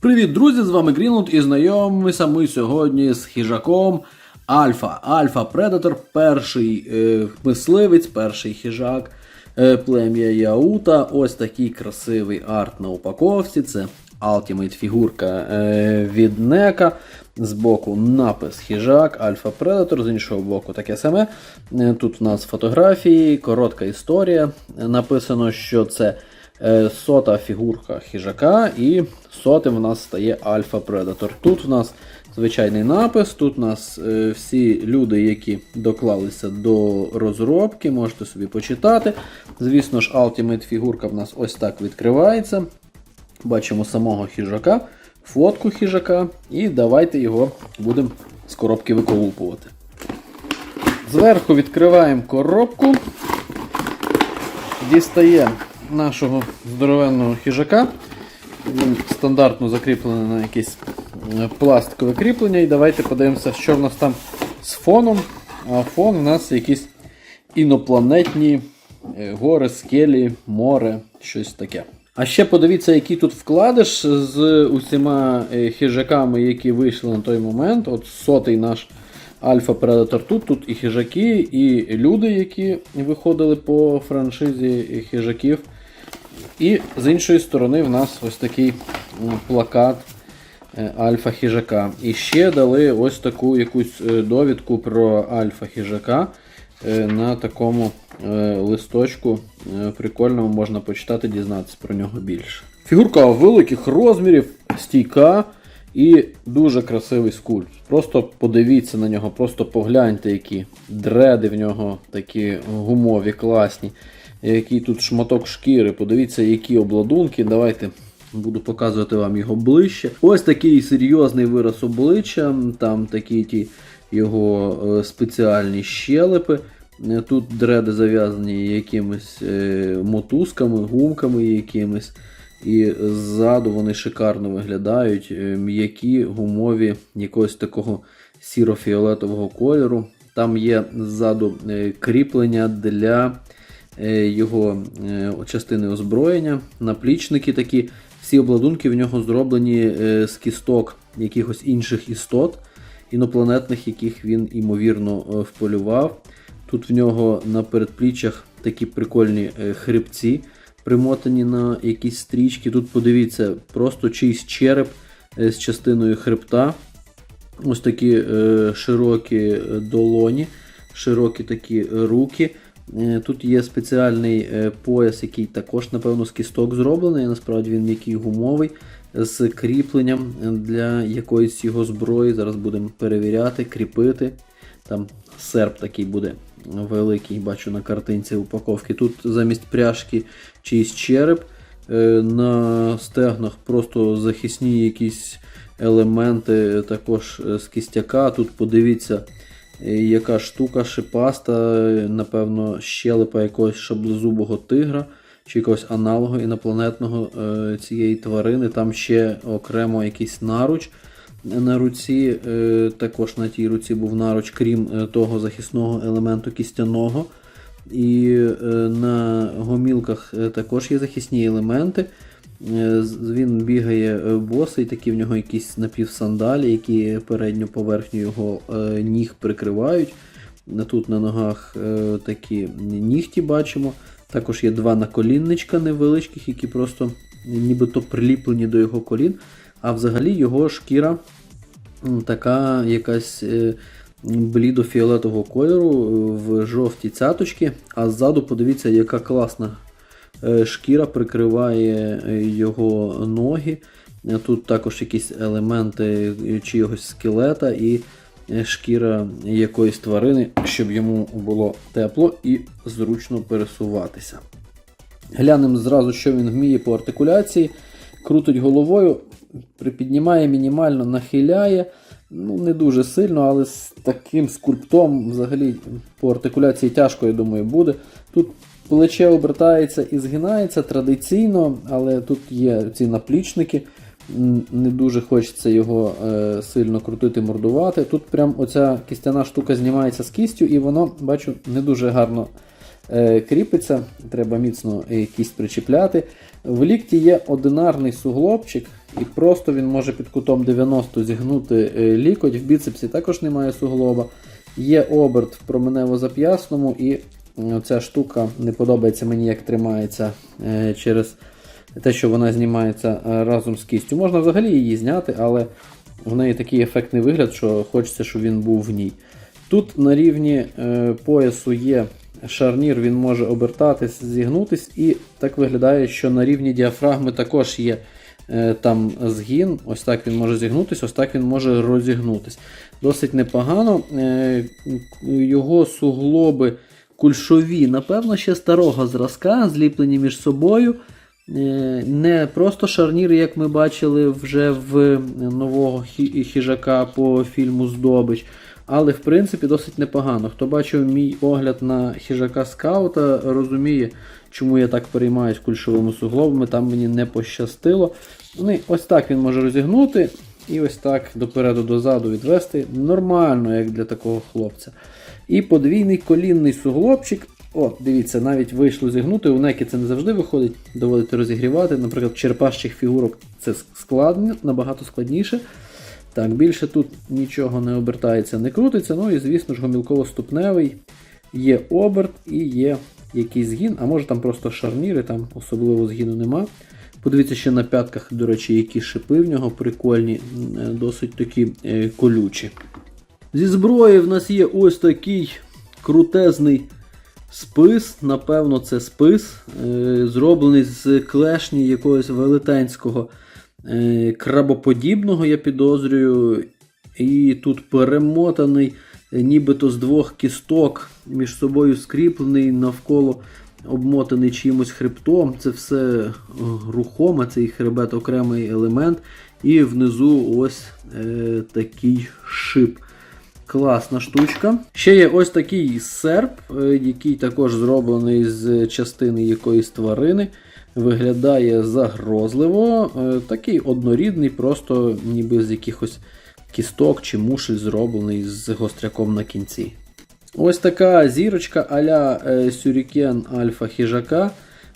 Привіт, друзі! З вами Грінлунд і знайомимося ми сьогодні з хижаком Альфа. Альфа Предатор, перший е, мисливець, перший хижак е, плем'я Яута. Ось такий красивий арт на упаковці. Це Ultimate фігурка е, від Нека. Збоку напис хижак, Альфа Предатор, з іншого боку таке саме. Е, Тут у нас фотографії, коротка історія. Написано, що це сота фігурка хижака, і сотим в нас стає Альфа Предатор. Тут у нас звичайний напис, тут у нас е, всі люди, які доклалися до розробки, можете собі почитати. Звісно ж, Ultimate фігурка в нас ось так відкривається. Бачимо самого хижака, фотку хижака, і давайте його будемо з коробки виколупувати. Зверху відкриваємо коробку, дістаємо нашого здоровенного хижака. Він стандартно закріплений на якесь е, пластикове кріплення. І давайте подивимося, що в нас там з фоном. А фон у нас якісь інопланетні е, гори, скелі, море, щось таке. А ще подивіться, який тут вкладиш з усіма е, хижаками, які вийшли на той момент. От сотий наш Альфа Predator тут, тут і хижаки, і люди, які виходили по франшизі хижаків. І з іншої сторони в нас ось такий плакат е, Альфа хижака. І ще дали ось таку якусь е, довідку про Альфа хижака е, на такому листочку. Прикольному можна почитати, дізнатися про нього більше. Фігурка великих розмірів, стійка і дуже красивий скульпт. Просто подивіться на нього, просто погляньте, які дреди в нього такі гумові, класні який тут шматок шкіри. Подивіться, які обладунки. Давайте буду показувати вам його ближче. Ось такий серйозний вираз обличчя, там такі ті його е, спеціальні щелепи. Тут дреди зав'язані якимись е, мотузками, гумками якимись. І ззаду вони шикарно виглядають, е, м'які, гумові, якогось такого сіро-фіолетового кольору. Там є ззаду кріплення для його е, частини озброєння, наплічники такі. Всі обладунки в нього зроблені е, з кісток якихось інших істот, інопланетних, яких він ймовірно е, вполював. Тут в нього на передпліччях такі прикольні е, хребці, примотані на якісь стрічки. Тут подивіться, просто чийсь череп е, з частиною хребта. Ось такі е, широкі е, долоні, широкі такі е, руки. Е, Тут є спеціальний е, пояс, який також, напевно, з кісток зроблений. Насправді він м'який гумовий з кріпленням для якоїсь його зброї. Зараз будемо перевіряти, кріпити. Там серп такий буде великий, бачу на картинці упаковки. Тут замість пряжки чийсь череп. Е, На стегнах просто захисні якісь елементи також з кістяка. Тут подивіться, яка штука шипаста, напевно, щелепа якогось шаблезубого тигра чи якогось аналогу інопланетного е, цієї тварини. Там ще окремо якийсь наруч на руці. е, Також на тій руці був наруч, крім е, того захисного елементу кістяного. І на гомілках також є захисні елементи. Е, Він бігає е, босий, такі в нього якісь напівсандалі, які передню поверхню його е, ніг прикривають. Тут на ногах такі нігті бачимо. Також є два наколінничка невеличких, які просто нібито приліплені до його колін. А взагалі його шкіра така якась блідо-фіолетового кольору в жовті цяточки. А ззаду подивіться, яка класна шкіра прикриває е, його ноги. Е, Тут також якісь елементи е, чогось скелета і е, шкіра якоїсь тварини, щоб йому було тепло і зручно пересуватися. Глянемо зразу, що він вміє по артикуляції. Крутить головою, припіднімає мінімально, нахиляє. Ну, не дуже сильно, але з таким скульптом взагалі по артикуляції тяжко, я думаю, буде. Тут плече обертається і згинається традиційно, але тут є ці наплічники. Не дуже хочеться його е, сильно крутити, мордувати. Тут прям оця кістяна штука знімається з кістю, і воно, бачу, не дуже гарно е, кріпиться, треба міцно е, кість причіпляти. В лікті є одинарний суглобчик, і просто він може під кутом 90 зігнути е, лікоть. В біцепсі також немає суглоба. Є оберт в променево-зап'ясному, і ця штука не подобається мені, як тримається е, через те, що вона знімається е, разом з кістю. Можна взагалі її зняти, але в неї такий ефектний вигляд, що хочеться, щоб він був в ній. Тут на рівні е, поясу є шарнір, він може обертатись, зігнутись, і так виглядає, що на рівні діафрагми також є там згін. Ось так він може зігнутись, ось так він може розігнутись. Досить непогано. Його суглоби кульшові, напевно, ще старого зразка, зліплені між собою. Е, Не просто шарніри, як ми бачили вже в нового хіжака по фільму Здобич. Але в принципі досить непогано. Хто бачив мій огляд на хіжака скаута, розуміє, чому я так переймаюсь кульшовими суглобами. Там мені не пощастило. Ну, ось так він може розігнути. І ось так допереду дозаду відвести. Нормально, як для такого хлопця. І подвійний колінний суглобчик. О, дивіться, навіть вийшло зігнути. У некі це не завжди виходить, доводиться розігрівати. Наприклад, в черепашчих фігурок це складно, набагато складніше. Так, більше тут нічого не обертається, не крутиться. Ну і, звісно ж, гомілково-ступневий. Є оберт і є якийсь згін, а може там просто шарніри, там особливо згіну нема. Подивіться ще на п'ятках, до речі, які шипи в нього прикольні, е, досить такі е, колючі. Зі зброї в нас є ось такий крутезний спис. Напевно, це спис, е, зроблений з клешні якогось велетенського е, крабоподібного, я підозрюю. І тут перемотаний, нібито з двох кісток між собою скріплений навколо обмотаний чимось хребтом. Це все рухоме, цей хребет окремий елемент. І внизу ось е, такий шип. Класна штучка. Ще є ось такий серп, е, який також зроблений з частини якоїсь тварини. Виглядає загрозливо. Е, Такий однорідний, просто ніби з якихось кісток чи мушель зроблений з гостряком на кінці. Ось така зірочка а-ля е, Сюрікен Альфа хижака.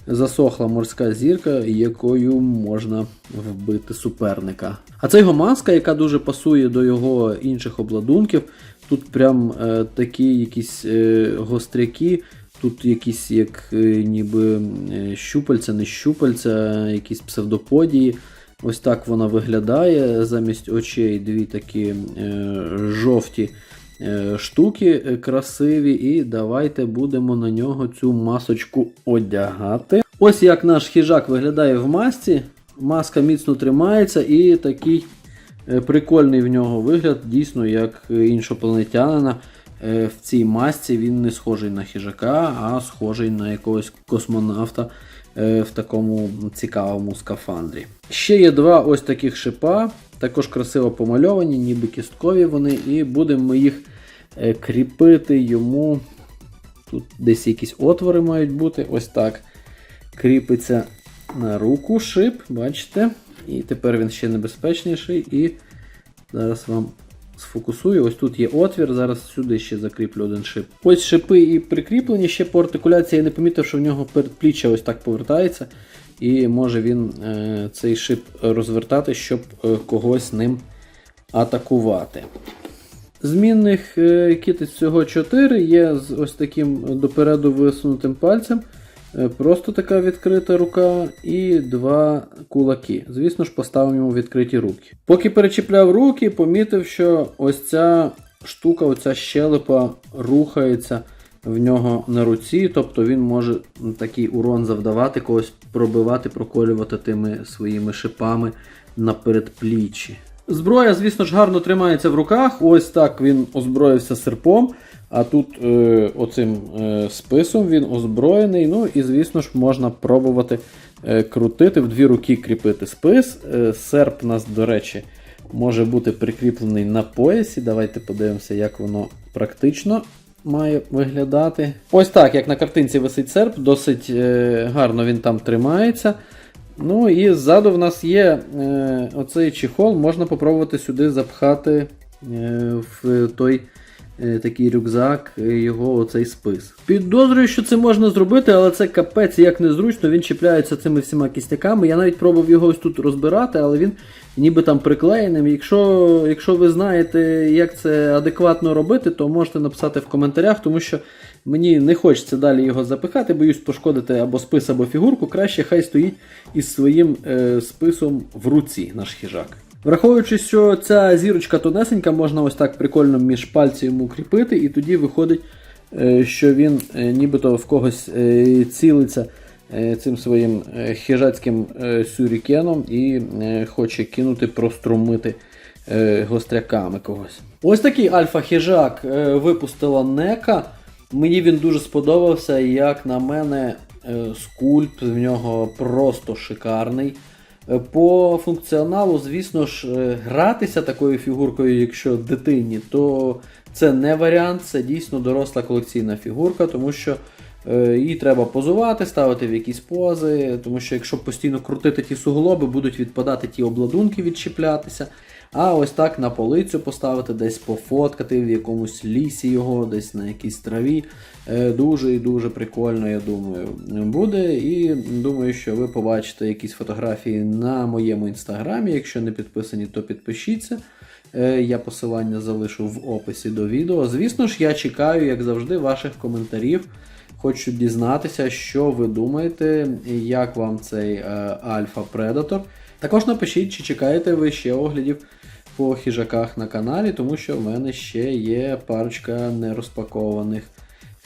Засохла морська зірка, якою можна вбити суперника. А це його маска, яка дуже пасує до його інших обладунків. Тут прям е, такі якісь е, гостряки, тут якісь як е, ніби е, щупальця, не щупальця, якісь псевдоподії. Ось так вона виглядає. Замість очей дві такі е, жовті штуки е, красиві. І давайте будемо на нього цю масочку одягати. Ось як наш хижак виглядає в масці. Маска міцно тримається і такий е, прикольний в нього вигляд, дійсно, як е, іншопланетянина. Е, В цій масці він не схожий на хижака, а схожий на якогось космонавта е, в такому цікавому скафандрі. Ще є два ось таких шипа, також красиво помальовані, ніби кісткові вони, і будемо ми їх е, кріпити йому. Тут десь якісь отвори мають бути. Ось так. Кріпиться на руку шип, бачите? І тепер він ще небезпечніший. І зараз вам сфокусую. Ось тут є отвір, зараз сюди ще закріплю один шип. Ось шипи і прикріплені. Ще по артикуляції я не помітив, що в нього передпліччя ось так повертається. І може він е, цей шип розвертати, щоб е, когось ним атакувати. Змінних е, кітиць всього 4 є з ось таким допереду висунутим пальцем. Е, Просто така відкрита рука і два кулаки. Звісно ж, поставимо йому відкриті руки. Поки перечіпляв руки, помітив, що ось ця штука, оця щелепа рухається в нього на руці, тобто він може такий урон завдавати, когось пробивати, проколювати тими своїми шипами на передпліччі. Зброя, звісно ж, гарно тримається в руках. Ось так він озброївся серпом. А тут е, оцим е, списом він озброєний. Ну і, звісно ж, можна пробувати е, крутити в дві руки кріпити спис. Е, серп у нас, до речі, може бути прикріплений на поясі. Давайте подивимося, як воно практично має виглядати. Ось так, як на картинці висить серп, досить е, гарно він там тримається. Ну і ззаду в нас є е, оцей чехол, можна попробувати сюди запхати е, в той е, такий рюкзак, е, його оцей спис. Підозрюю, що це можна зробити, але це капець як незручно, він чіпляється цими всіма кістяками. Я навіть пробував його ось тут розбирати, але він ніби там приклеєним. Якщо, якщо ви знаєте, як це адекватно робити, то можете написати в коментарях, тому що мені не хочеться далі його запихати, боюсь пошкодити або спис, або фігурку. Краще хай стоїть із своїм е, списом в руці наш хижак. Враховуючи, що ця зірочка тонесенька, можна ось так прикольно між пальців йому кріпити, і тоді виходить, е, що він е, нібито в когось е, цілиться е, цим своїм е, хижацьким е, сюрікеном і е, хоче кинути, прострумити е, гостряками когось. Ось такий альфа-хижак е, випустила Нека. Мені він дуже сподобався, як на мене, е, скульпт в нього просто шикарний. Е, По функціоналу, звісно ж, е, гратися такою фігуркою, якщо дитині, то це не варіант, це дійсно доросла колекційна фігурка, тому що її треба позувати, ставити в якісь пози, тому що якщо постійно крутити ті суглоби, будуть відпадати ті обладунки, відчіплятися. А ось так на полицю поставити, десь пофоткати в якомусь лісі його, десь на якійсь траві. Е, Дуже і дуже прикольно, я думаю, буде. І думаю, що ви побачите якісь фотографії на моєму інстаграмі. Якщо не підписані, то підпишіться. Е, Я посилання залишу в описі до відео. Звісно ж, я чекаю, як завжди, ваших коментарів. Хочу дізнатися, що ви думаєте, як вам цей е, Альфа Predator. Також напишіть, чи чекаєте ви ще оглядів по хижаках на каналі, тому що в мене ще є парочка нерозпакованих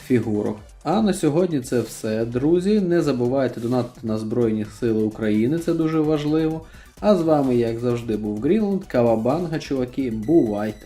фігурок. А на сьогодні це все, друзі. Не забувайте донатити на Збройні Сили України, це дуже важливо. А з вами, як завжди, був Грінланд, Кавабанга, чуваки, бувайте!